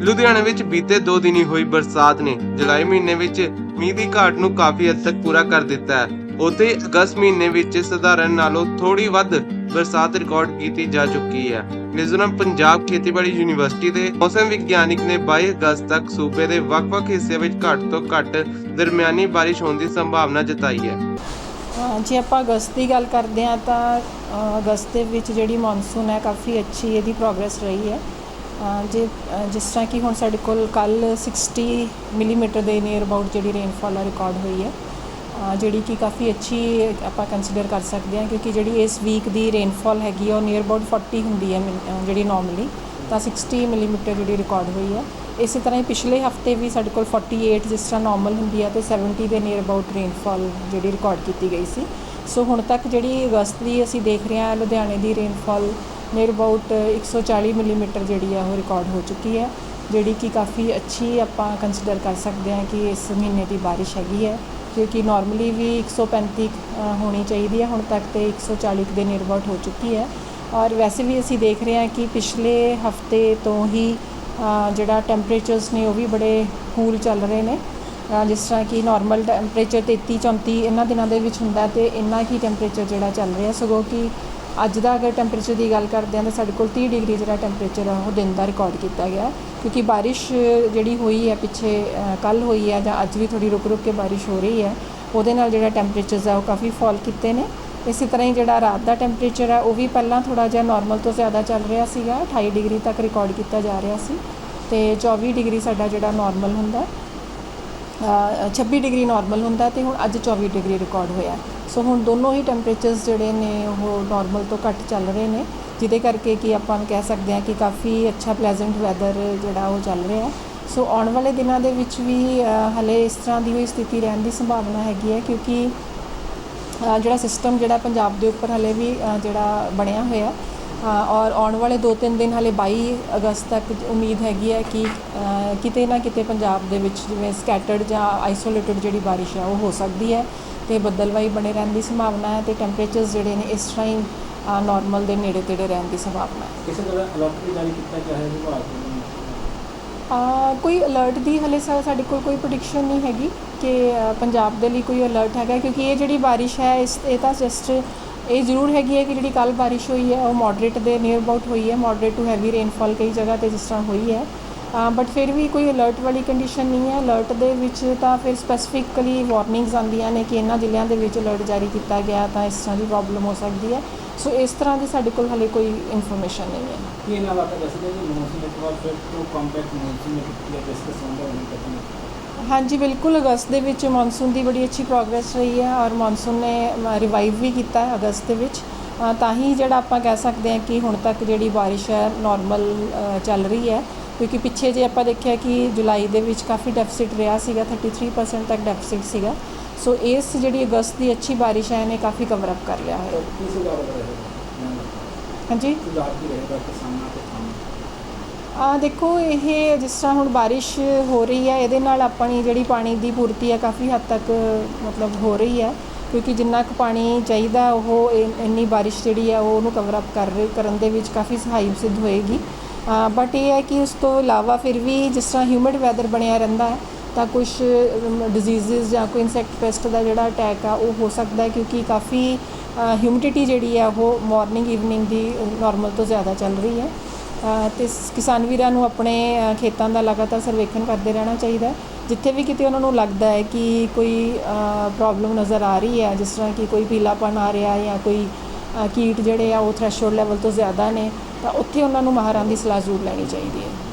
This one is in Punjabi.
ਲੁਧਿਆਣਾ ਵਿੱਚ ਬੀਤੇ 2 ਦਿਨੀ ਹੋਈ ਬਰਸਾਤ ਨੇ ਜੁਲਾਈ ਮਹੀਨੇ ਵਿੱਚ ਮੀਂਹ ਦੀ ਘਾਟ ਨੂੰ ਕਾਫੀ ਹੱਦ ਤੱਕ ਪੂਰਾ ਕਰ ਦਿੱਤਾ ਹੈ। ਉੱਥੇ ਅਗਸਤ ਮਹੀਨੇ ਵਿੱਚ ਸਧਾਰਨ ਨਾਲੋਂ ਥੋੜੀ ਵੱਧ ਬਰਸਾਤ ਰਿਕਾਰਡ ਕੀਤੀ ਜਾ ਚੁੱਕੀ ਹੈ। ਇਸ ਦੌਰਾਨ ਪੰਜਾਬ ਖੇਤੀਬਾੜੀ ਯੂਨੀਵਰਸਿਟੀ ਦੇ ਮੌਸਮ ਵਿਗਿਆਨਿਕ ਨੇ 22 ਅਗਸਤ ਤੱਕ ਸੂਬੇ ਦੇ ਵੱਖ-ਵੱਖ ਹਿੱਸਿਆਂ ਵਿੱਚ ਘੱਟ ਤੋਂ ਘੱਟ ਦਰਮਿਆਨੀ ਬਾਰਿਸ਼ ਹੋਣ ਦੀ ਸੰਭਾਵਨਾ ਜਤਾਈ ਹੈ। ਜੇ ਆਪਾਂ ਅਗਸਤ ਦੀ ਗੱਲ ਕਰਦੇ ਹਾਂ ਤਾਂ ਅਗਸਤ ਦੇ ਵਿੱਚ ਜਿਹੜੀ ਮੌਨਸੂਨ ਹੈ ਕਾਫੀ ਅੱਛੀ ਇਹਦੀ ਪ੍ਰੋਗਰੈਸ ਰਹੀ ਹੈ। ਜੇ ਜਿਸ ਤਰ੍ਹਾਂ ਕਿ ਹੁਣ ਸਾਡੇ ਕੋਲ ਕੱਲ 60 ਮਿਲੀਮੀਟਰ ਦੇ ਨੀਅਰ ਅਬਾਊਟ ਜਿਹੜੀ ਰੇਨਫਾਲ ਆ ਰਿਕਾਰਡ ਹੋਈ ਹੈ ਜਿਹੜੀ ਕਿ ਕਾਫੀ ਅੱਛੀ ਆਪਾਂ ਕੰਸੀਡਰ ਕਰ ਸਕਦੇ ਹਾਂ ਕਿਉਂਕਿ ਜਿਹੜੀ ਇਸ ਵੀਕ ਦੀ ਰੇਨਫਾਲ ਹੈਗੀ ਆ, ਉਹ ਨੀਅਰ ਅਬਾਊਟ 40 ਹੁੰਦੀ ਹੈ ਮਿਲ- ਜਿਹੜੀ ਨਾਰਮਲੀ ਤਾਂ 60 ਮਿਲੀਮੀਟਰ ਜਿਹੜੀ ਰਿਕਾਰਡ ਹੋਈ ਹੈ। ਇਸੇ ਤਰ੍ਹਾਂ ਹੀ ਪਿਛਲੇ ਹਫ਼ਤੇ ਵੀ ਸਾਡੇ ਕੋਲ 48 ਜਿਸ ਤਰ੍ਹਾਂ ਨਾਰਮਲ ਹੁੰਦੀ ਹੈ ਤੇ 70 ਦੇ ਨੀਅਰ ਅਬਾਊਟ ਰੇਨਫਾਲ ਜਿਹੜੀ ਰਿਕਾਰਡ ਕੀਤੀ ਗਈ ਸੀ। ਸੋ ਹੁਣ ਤੱਕ ਜਿਹੜੀ ਅਗਸਤ ਦੀ ਅਸੀਂ ਦੇਖ ਰਹੇ ਹਾਂ, ਲੁਧਿਆਣੇ ਦੀ ਰੇਨਫਾਲ ਨੀਅਰ ਅਬਾਊਟ 140 ਮਿਲੀਮੀਟਰ ਜਿਹੜੀ ਆ ਉਹ ਰਿਕਾਰਡ ਹੋ ਚੁੱਕੀ ਹੈ ਜਿਹੜੀ ਕਿ ਕਾਫੀ ਅੱਛੀ ਆਪਾਂ ਕੰਸੀਡਰ ਕਰ ਸਕਦੇ ਹਾਂ ਕਿ ਇਸ ਮਹੀਨੇ ਦੀ ਬਾਰਿਸ਼ ਹੈਗੀ ਹੈ ਕਿਉਂਕਿ ਨਾਰਮਲੀ ਵੀ 135 ਅ, ਹੋਣੀ ਚਾਹੀਦੀ ਹੈ ਹੁਣ ਤੱਕ ਤੇ 140 ਦੇ ਨੀਅਰ ਅਬਾਊਟ ਹੋ ਚੁੱਕੀ ਹੈ। ਔਰ ਵੈਸੇ ਵੀ ਅਸੀਂ ਦੇਖ ਰਹੇ ਹਾਂ ਕਿ ਪਿਛਲੇ ਹਫ਼ਤੇ ਤੋਂ ਹੀ ਜਿਹੜਾ ਟੈਂਪਰੇਚਰਸ ਨੇ ਉਹ ਵੀ ਬੜੇ ਕੂਲ ਚੱਲ ਰਹੇ ਨੇ। ਜਿਸ ਤਰ੍ਹਾਂ ਕਿ ਨਾਰਮਲ ਟੈਂਪਰੇਚਰ 33 34 ਇਹਨਾਂ ਦਿਨਾਂ ਦੇ ਵਿੱਚ ਹੁੰਦਾ ਤੇ ਇੰਨਾ ਹੀ ਟੈਂਪਰੇਚਰ ਜਿਹੜਾ ਚੱਲ ਰਿਹਾ ਸਗੋਂ ਕਿ ਅੱਜ ਦਾ ਅਗਰ ਟੈਂਪਰੇਚਰ ਦੀ ਗੱਲ ਕਰਦੇ ਹਾਂ ਤਾਂ ਸਾਡੇ ਕੋਲ 30 ਡਿਗਰੀ ਜਿਹੜਾ ਟੈਂਪਰੇਚਰ ਆ, ਉਹ ਦਿਨ ਦਾ ਰਿਕਾਰਡ ਕੀਤਾ ਗਿਆ ਕਿਉਂਕਿ ਬਾਰਿਸ਼ ਜਿਹੜੀ ਹੋਈ ਹੈ ਪਿੱਛੇ ਕੱਲ ਹੋਈ ਹੈ ਜਾਂ ਅੱਜ ਵੀ ਥੋੜੀ ਰੁਕ ਰੁਕ ਕੇ ਬਾਰਿਸ਼ ਹੋ ਰਹੀ ਹੈ, ਉਹਦੇ ਨਾਲ ਜਿਹੜਾ ਟੈਂਪਰੇਚਰਸ ਆ ਉਹ ਕਾਫੀ ਫਾਲ ਕੀਤੇ ਨੇ। ਇਸੇ ਤਰ੍ਹਾਂ ਹੀ ਜਿਹੜਾ ਰਾਤ ਦਾ ਟੈਂਪਰੇਚਰ ਹੈ ਉਹ ਵੀ ਪਹਿਲਾਂ ਥੋੜਾ ਜਿਹਾ ਨਾਰਮਲ ਤੋਂ ਜ਼ਿਆਦਾ ਚੱਲ ਰਿਹਾ ਸੀਗਾ 28 ਡਿਗਰੀ ਤੱਕ ਰਿਕਾਰਡ ਕੀਤਾ ਜਾ ਰਿਹਾ ਸੀ ਤੇ 24 ਡਿਗਰੀ ਸਾਡਾ ਜਿਹੜਾ ਨਾਰਮਲ ਹੁੰਦਾ 26 ਡਿਗਰੀ ਨਾਰਮਲ ਹੁੰਦਾ ਤੇ ਹੁਣ ਅੱਜ 24 ਡਿਗਰੀ ਰਿਕਾਰਡ ਹੋਇਆ ਸੋ ਹੁਣ ਦੋਨੋਂ ਹੀ ਟੈਂਪਰੇਚਰਸ ਜਿਹੜੇ ਨੇ, ਉਹ ਨਾਰਮਲ ਤੋਂ ਘੱਟ ਚੱਲ ਰਹੇ ਨੇ, ਜਿਹਦੇ ਕਰਕੇ ਕਿ ਆਪਾਂ ਕਹਿ ਸਕਦੇ ਹਾਂ ਕਿ ਕਾਫੀ ਅੱਛਾ ਪਲੇਜ਼ੈਂਟ ਵੈਦਰ ਜਿਹੜਾ ਉਹ ਚੱਲ ਰਿਹਾ ਹੈ। ਸੋ ਆਉਣ ਵਾਲੇ ਦਿਨਾਂ ਦੇ ਵਿੱਚ ਵੀ ਹਲੇ ਇਸ ਤਰ੍ਹਾਂ ਦੀ ਹੋਈ ਸਥਿਤੀ ਰਹਿਣ ਦੀ ਸੰਭਾਵਨਾ ਹੈਗੀ ਹੈ, ਕਿਉਂਕਿ ਜਿਹੜਾ ਸਿਸਟਮ ਜਿਹੜਾ ਪੰਜਾਬ ਦੇ ਉੱਪਰ ਹਲੇ ਵੀ ਜਿਹੜਾ ਬਣਿਆ ਹੋਇਆ ਔਰ ਆਉਣ ਵਾਲੇ 2-3 ਦਿਨ ਹਲੇ 22 ਅਗਸਤ ਤੱਕ ਉਮੀਦ ਹੈਗੀ ਹੈ ਕਿ ਕਿਤੇ ਨਾ ਕਿਤੇ ਪੰਜਾਬ ਦੇ ਵਿੱਚ ਜਿਵੇਂ ਸਕੈਟਰਡ ਜਾਂ ਆਈਸੋਲੇਟਡ ਜਿਹੜੀ ਬਾਰਿਸ਼ ਹੈ ਉਹ ਹੋ ਸਕਦੀ ਹੈ ਤੇ ਬੱਦਲਵਾਈ ਬਣੇ ਰਹਿਣ ਦੀ ਸੰਭਾਵਨਾ ਹੈ ਤੇ ਟੈਂਪਰੇਚਰਸ ਜਿਹੜੇ ਨੇ ਇਸ ਹੀ ਨਾਰਮਲ ਦੇ ਨੇੜੇ ਤੇੜੇ ਰਹਿਣ ਦੀ ਸੰਭਾਵਨਾ ਹੈ। ਕਿਸੇ ਤਰ੍ਹਾਂ ਅਲਰਟ ਵੀ ਜਾਰੀ ਕੀਤਾ ਗਿਆ ਹੈ ਵਿਭਾਗ ਵੱਲੋਂ ਅ, ਕੋਈ ਅਲਰਟ ਦੀ ਹਲੇ ਸਾਡੇ ਕੋਲ ਕੋਈ ਪ੍ਰੈਡਿਕਸ਼ਨ ਨਹੀਂ ਹੈਗੀ ਕਿ ਪੰਜਾਬ ਦੇ ਲਈ ਕੋਈ ਅਲਰਟ ਹੈਗਾ ਕਿਉਂਕਿ ਇਹ ਜਿਹੜੀ ਬਾਰਿਸ਼ ਹੈ ਇਸ ਇਹ ਤਾਂ ਜਸਟ ਇਹ ਜ਼ਰੂਰ ਹੈਗੀ ਹੈ ਕਿ ਜਿਹੜੀ ਕੱਲ ਬਾਰਿਸ਼ ਹੋਈ ਹੈ, ਉਹ ਮੋਡਰੇਟ ਦੇ ਨੀਅਰ ਅਬਾਊਟ ਹੋਈ ਹੈ ਮੋਡਰੇਟ ਟੂ ਹੈਵੀ ਰੇਨਫਾਲ ਕਈ ਜਗ੍ਹਾ ਤੇ ਜਿਸ ਤਰ੍ਹਾਂ ਹੋਈ ਹੈ। ਬਟ ਫਿਰ ਵੀ ਕੋਈ ਅਲਰਟ ਵਾਲੀ ਕੰਡੀਸ਼ਨ ਨਹੀਂ ਹੈ। ਅਲਰਟ ਦੇ ਵਿੱਚ ਤਾਂ ਫਿਰ ਸਪੈਸੀਫਿਕਲੀ ਵਾਰਨਿੰਗਸ ਆਉਂਦੀਆਂ ਨੇ ਕਿ ਇਹਨਾਂ ਜ਼ਿਲ੍ਹਿਆਂ ਦੇ ਵਿੱਚ ਅਲਰਟ ਜਾਰੀ ਕੀਤਾ ਗਿਆ ਤਾਂ ਇਸ ਤਰ੍ਹਾਂ ਦੀ ਪ੍ਰੋਬਲਮ ਹੋ ਸਕਦੀ ਹੈ। ਸੋ ਇਸ ਤਰ੍ਹਾਂ ਦੀ ਸਾਡੇ ਕੋਲ ਹਲੇ ਕੋਈ ਇਨਫੋਰਮੇਸ਼ਨ ਨਹੀਂ ਹੈ। ਕੀ ਇਹਨਾਂ ਵਾਕਾ ਦੱਸਦੇ ਕਿ ਮੌਨਸੂਨ ਇੱਕ ਵਾਰ ਫਿਰ ਤੋਂ ਕੰਪੈਕਟ ਮੌਨਸੂਨ ਨੇ ਡਿਸਕਸ ਹੁੰਦਾ ਹੋਣੀ ਹਾਂਜੀ ਬਿਲਕੁਲ ਅਗਸਤ ਦੇ ਵਿੱਚ ਮੌਨਸੂਨ ਦੀ ਬੜੀ ਅੱਛੀ ਪ੍ਰੋਗਰੈਸ ਰਹੀ ਹੈ ਔਰ ਮੌਨਸੂਨ ਨੇ ਰਿਵਾਈਵ ਵੀ ਕੀਤਾ ਹੈ ਅਗਸਤ ਦੇ ਵਿੱਚ। ਤਾਂ ਹੀ ਜਿਹੜਾ ਆਪਾਂ ਕਹਿ ਸਕਦੇ ਹਾਂ ਕਿ ਹੁਣ ਤੱਕ ਜਿਹੜੀ ਬਾਰਿਸ਼ ਹੈ ਨਾਰਮਲ ਚੱਲ ਰਹੀ ਹੈ। ਕਿਉਂਕਿ ਪਿੱਛੇ ਜੇ ਆਪਾਂ ਦੇਖਿਆ ਕਿ ਜੁਲਾਈ ਦੇ ਵਿੱਚ ਕਾਫੀ ਡੈਫਿਸਿਟ ਰਿਹਾ ਸੀਗਾ 33% ਤੱਕ ਡੈਫਿਸਿਟ ਸੀਗਾ। ਸੋ ਇਸ ਜਿਹੜੀ ਅਗਸਤ ਦੀ ਅੱਛੀ ਬਾਰਿਸ਼ ਹੈ ਇਹਨੇ ਕਾਫੀ ਕਵਰ ਅਪ ਕਰ ਲਿਆ ਹੈ। ਹਾਂਜੀ? ਆ ਦੇਖੋ, ਇਹ ਜਿਸ ਤਰ੍ਹਾਂ ਹੁਣ ਬਾਰਿਸ਼ ਹੋ ਰਹੀ ਹੈ, ਇਹਦੇ ਨਾਲ ਆਪਣੀ ਜਿਹੜੀ ਪਾਣੀ ਦੀ ਪੂਰਤੀ ਹੈ ਕਾਫੀ ਹੱਦ ਤੱਕ, ਮਤਲਬ ਹੋ ਰਹੀ ਹੈ। ਕਿਉਂਕਿ ਜਿੰਨਾ ਕੁ ਪਾਣੀ ਚਾਹੀਦਾ, ਉਹ ਇ- ਇੰਨੀ ਬਾਰਿਸ਼ ਜਿਹੜੀ ਹੈ, ਉਹ ਉਹਨੂੰ ਕਵਰ ਅਪ ਕਰ ਰਹੀ ਕਰਨ ਦੇ ਵਿੱਚ ਕਾਫੀ ਸਹਾਈ ਸਿੱਧ ਹੋਏਗੀ। ਬਟ ਇਹ ਹੈ ਕਿ ਉਸ ਤੋਂ ਇਲਾਵਾ ਫਿਰ ਵੀ ਜਿਸ ਤਰ੍ਹਾਂ ਹਿਊਮਿਡ ਵੈਦਰ ਬਣਿਆ ਰਹਿੰਦਾ ਹੈ, ਤਾਂ ਕੁਝ ਡਿਜ਼ੀਜ਼ਸ ਜਾਂ ਕੋਈ ਇਨਸੈਕਟ ਪੈਸਟ ਦਾ ਜਿਹੜਾ ਅਟੈਕ ਆ, ਉਹ ਹੋ ਸਕਦਾ ਹੈ, ਕਿਉਂਕਿ ਕਾਫੀ ਹਿਊਮਿਡਿਟੀ ਜਿਹੜੀ ਹੈ, ਉਹ ਮਾਰਨਿੰਗ ਈਵਨਿੰਗ ਦੀ ਨਾਰਮਲ ਤੋਂ ਜ਼ਿਆਦਾ ਚੱਲ ਰਹੀ ਹੈ। ਤੇ ਕਿਸਾਨ ਵੀਰਾਂ ਨੂੰ ਆਪਣੇ ਖੇਤਾਂ ਦਾ ਲਗਾਤਾਰ ਸਰਵੇਖਣ ਕਰਦੇ ਰਹਿਣਾ ਚਾਹੀਦਾ। ਜਿੱਥੇ ਵੀ ਕਿਤੇ ਉਹਨਾਂ ਨੂੰ ਲੱਗਦਾ ਹੈ ਕਿ ਕੋਈ ਪ੍ਰੋਬਲਮ ਨਜ਼ਰ ਆ ਰਹੀ ਹੈ, ਜਿਸ ਤਰ੍ਹਾਂ ਕਿ ਕੋਈ ਪੀਲਾਪਨ ਆ ਰਿਹਾ ਜਾਂ ਕੋਈ ਕੀਟ ਜਿਹੜੇ ਆ ਉਹ ਥ੍ਰੈਸ਼ੋਲਡ ਲੈਵਲ ਤੋਂ ਜ਼ਿਆਦਾ ਨੇ, ਤਾਂ ਉੱਥੇ ਉਹਨਾਂ ਨੂੰ ਮਾਹਰਾਂ ਦੀ ਸਲਾਹ ਜ਼ਰੂਰ ਲੈਣੀ ਚਾਹੀਦੀ ਹੈ।